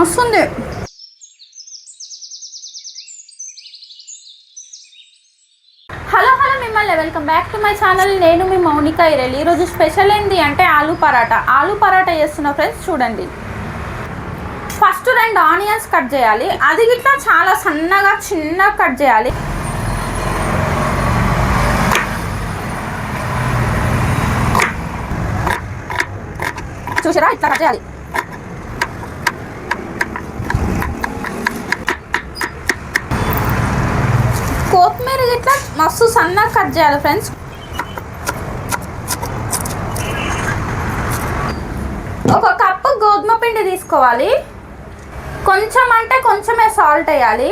వస్తుంది. Hello hello మిమ్మల్ని welcome back to my channel. నేను మీ మౌనిక ఇరెల్. ఈరోజు స్పెషల్ ఏంటి అంటే ఆలు పరాటా. ఆలు పరాటా చేస్తున్న ఫ్రెండ్స్ చూడండి. ఫస్ట్ రెండు ఆనియన్స్ కట్ చేయాలి. అది గిట్లా చాలా సన్నగా చిన్నగా కట్ చేయాలి. చూసారా? ఇట్లా కట్ చేయాలి కొత్తిమీర గిట్లా మస్తు సన్నగా కట్ చేయాలి ఫ్రెండ్స్. ఒక కప్పు గోధుమ పిండి తీసుకోవాలి. కొంచెం అంటే కొంచెమే సాల్ట్ వేయాలి.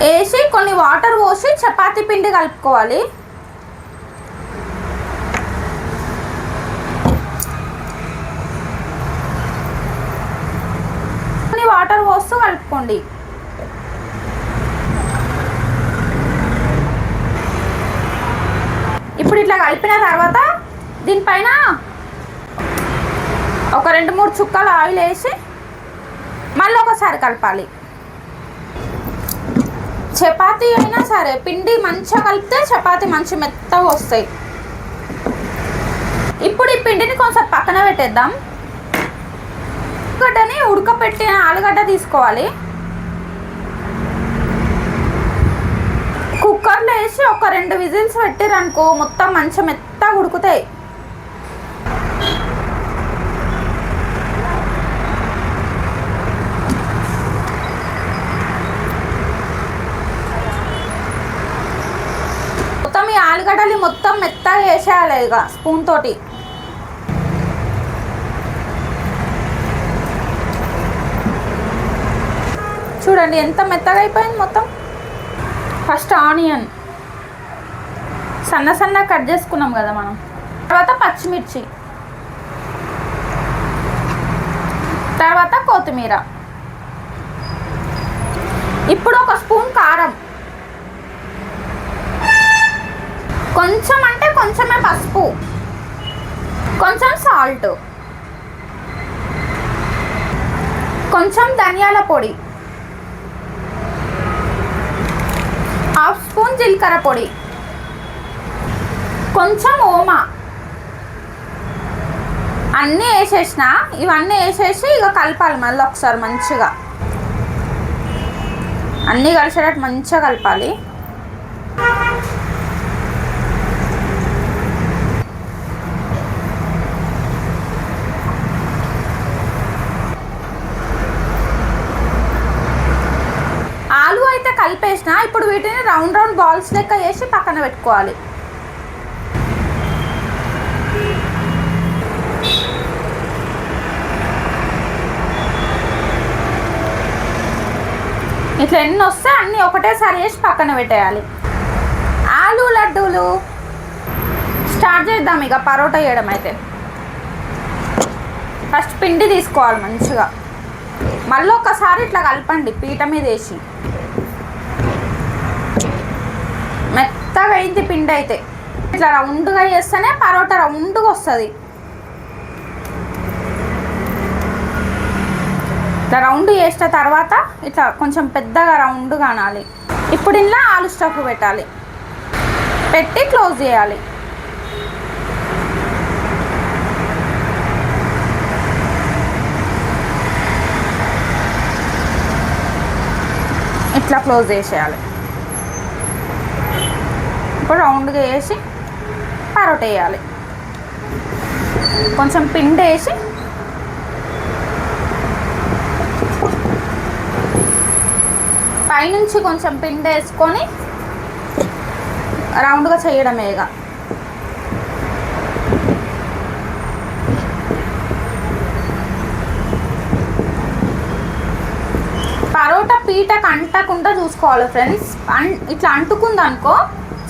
వేసి కొన్ని వాటర్ పోసి చపాతీ పిండి కలుపుకోవాలి. కొన్ని వాటర్ పోస్తూ కలుపుకోండి. ఇప్పుడు ఇట్లా కలిపిన తర్వాత దీనిపైన ఒక రెండు మూడు చుక్కలు ఆయిల్ వేసి మళ్ళీ ఒకసారి కలపాలి. చపాతీ అయినా సరే పిండి మంచిగా కలిపితే చపాతీ మంచి మెత్తగా వస్తాయి. ఇప్పుడు ఈ పిండిని కొంచెం పక్కన పెట్టేద్దాం. ఆలుగడ్డని ఉడకపెట్టిన ఆలుగడ్డ తీసుకోవాలి. కుక్కర్ వేసి ఒక రెండు విజిల్స్ పెట్టారనుకో మొత్తం మంచి మెత్తగా ఉడుకుతాయి మొత్తం ఈ ఆలుగడ్డలు మొత్తం మెత్తగా వేసేయాలి ఇక స్పూన్ తోటి. చూడండి ఎంత మెత్తగా అయిపోయింది మొత్తం. First onion. సన్న సన్న కట్ చేసుకున్నాం కదా మనం. తర్వాత పచ్చిమిర్చి. తర్వాత కొత్తిమీర. ఇప్పుడు ఒక స్పూన్ కారం. కొంచెం అంటే కొంచెమే పసుపు. కొంచెం సాల్ట్ కొంచెం ధనియాల పొడి. హాఫ్ స్పూన్ జీలకర్ర పొడి. కొంచెం ఓమా. అన్నీ వేసేసిన ఇవన్నీ వేసేసి ఇక కలపాలి మళ్ళీ ఒకసారి మంచిగా. అన్నీ కలిసేటట్టు మంచిగా కలపాలి. ఆలు అయితే కలిపేసిన ఇప్పుడు వీటిని రౌండ్ రౌండ్ బాల్స్ లెక్క వేసి పక్కన పెట్టుకోవాలి. ఇట్లా ఎన్ని వస్తే అన్నీ ఒకటేసారి వేసి పక్కన పెట్టేయాలి. ఆలు లడ్డూలు స్టార్ట్ చేద్దాం ఇక పరోటా వేయడం అయితే. ఫస్ట్ పిండి తీసుకోవాలి మంచిగా. మళ్ళీ ఒకసారి ఇట్లా కలపండి పీట మీద వేసి. మెత్తగా అయింది పిండి అయితే. ఇట్లా రౌండ్గా చేస్తేనే పరోటా రౌండ్గా వస్తుంది. ఇట్లా రౌండ్ చేసిన తర్వాత ఇట్లా కొంచెం పెద్దగా రౌండ్ కానాలి ఇప్పుడు ఇలా ఆలు స్టఫ్ పెట్టాలి. పెట్టి క్లోజ్ చేయాలి. ఇట్లా క్లోజ్ చేసేయాలి. ఇప్పుడు రౌండ్గా వేసి పరోట వేయాలి. కొంచెం పిండి వేసి పైనుంచి కొంచెం పిండి వేసుకొని రౌండ్గా చేయడమే ఇక. పరోటా పీటకు అంటకుండా చూసుకోవాలి ఫ్రెండ్స్. అన్ ఇట్లా అంటుకుంది అనుకో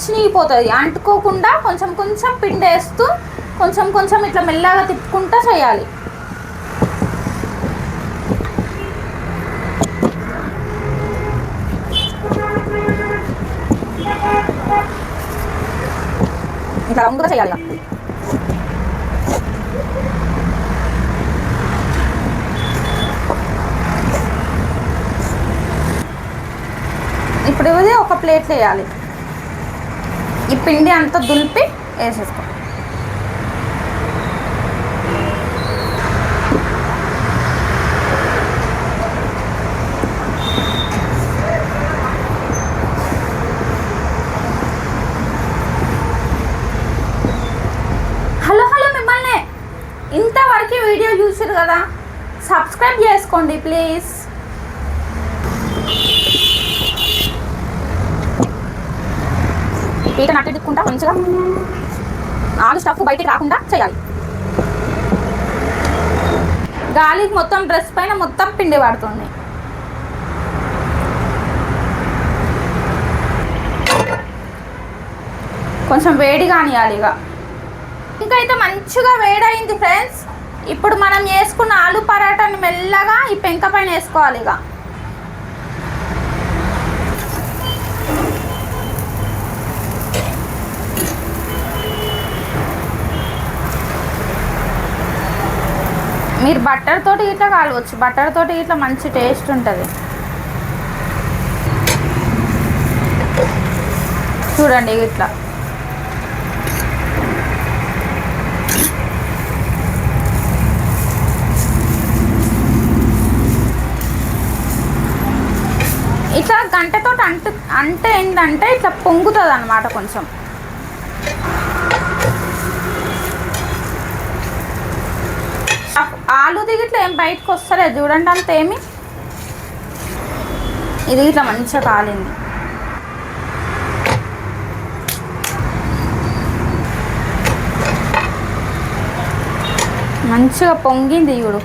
చినిగిపోతుంది. అంటుకోకుండా కొంచెం కొంచెం పిండి వేస్తూ కొంచెం కొంచెం ఇట్లా మెల్లగా తిప్పుకుంటూ చేయాలి. ఇంకా రౌండ్గా చేయాలి ఇప్పుడు ఇది ఒక ప్లేట్ వేయాలి ఈ పిండి అంతా దులిపి వేసేసుకో. కదా? సబ్స్క్రైబ్ చేసుకోండి ప్లీజ్ పీట నట్టి మంచిగా ఆలు స్టఫ్ బయటికి రాకుండా చేయాలి. గాలికి మొత్తం డ్రెస్ పైన మొత్తం పిండి పడుతుంది. కొంచెం వేడి కానియాలి ఇక. ఇంకైతే అయితే మంచిగా వేడైంది ఫ్రెండ్స్ ఇప్పుడు మనం వేసుకున్న ఆలు పరాటాని మెల్లగా ఈ పెంక పైన వేసుకోవాలి ఇక. మీరు బట్టర్ తోటి ఇట్లా కాలవచ్చు. బట్టర్ తోటి ఇట్లా మంచి టేస్ట్ ఉంటుంది. చూడండి ఇట్లా. అంటు అంటే ఏంటంటే ఇట్లా పొంగుతుంది అనమాట కొంచెం ఆలు దిగిట్లా ఏం బయటకు వస్తలేదు. చూడండి అంత ఏమి? ఇది ఇట్లా మంచిగా కాలింది. మంచిగా పొంగింది చూడు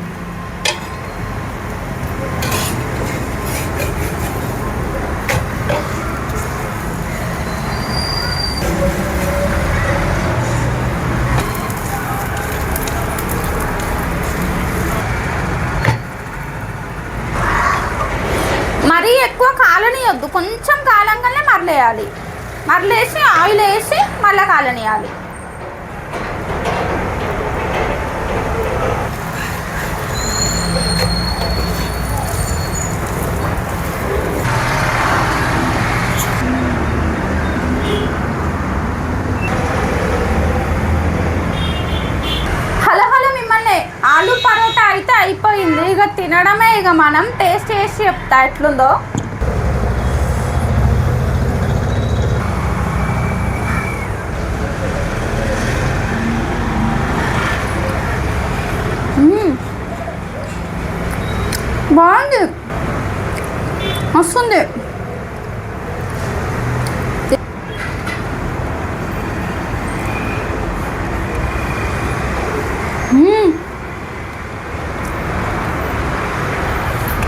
మరీ ఎక్కువ కాలనీయొద్దు. కొంచెం కాలంగానే మరలేయాలి. మరలేసి ఆయిల్ వేసి మళ్ళీ కాలనీయాలి. హలో హలో మిమ్మల్ని ఆలు పరోటా అయితే అయిపోయింది. ఇక తినడమే ఇక మనం. టేస్ట్ చేసి చెప్తా. ఎట్లుందో మ్మ్. బాగుంది. వస్తుంది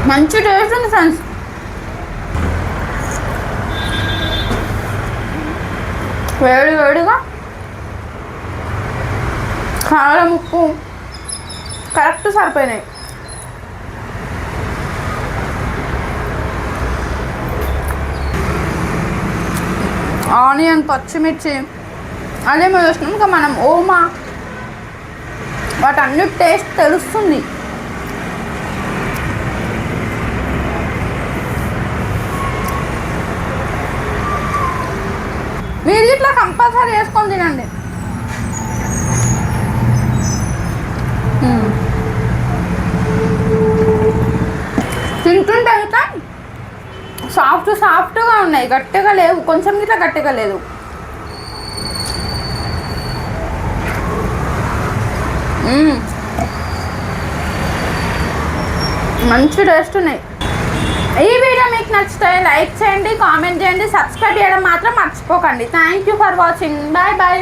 మంచి టేస్ట్ ఉంది ఫ్రెండ్స్. వేడి వేడిగా కారం ఉప్పు కరెక్ట్ సరిపోయినాయి. ఆనియన్ పచ్చిమిర్చి అదే మేము వేసినాం ఇంకా మనం ఓమా వాటన్ని టేస్ట్ తెలుస్తుంది. మీరు ఇట్లా కంపల్సరీ వేసుకొని తినండి. తింటుంటే సాఫ్ట్ సాఫ్ట్గా ఉన్నాయి. గట్టిగా లేవు. కొంచెం ఇట్లా గట్టిగా లేదు. మంచి టేస్ట్ ఉన్నాయి. ఈ వీడియో మీకు నచ్చితే లైక్ చేయండి కామెంట్ చేయండి సబ్స్క్రైబ్ చేయడం మాత్రం మర్చిపోకండి. Thank you for watching. Bye bye.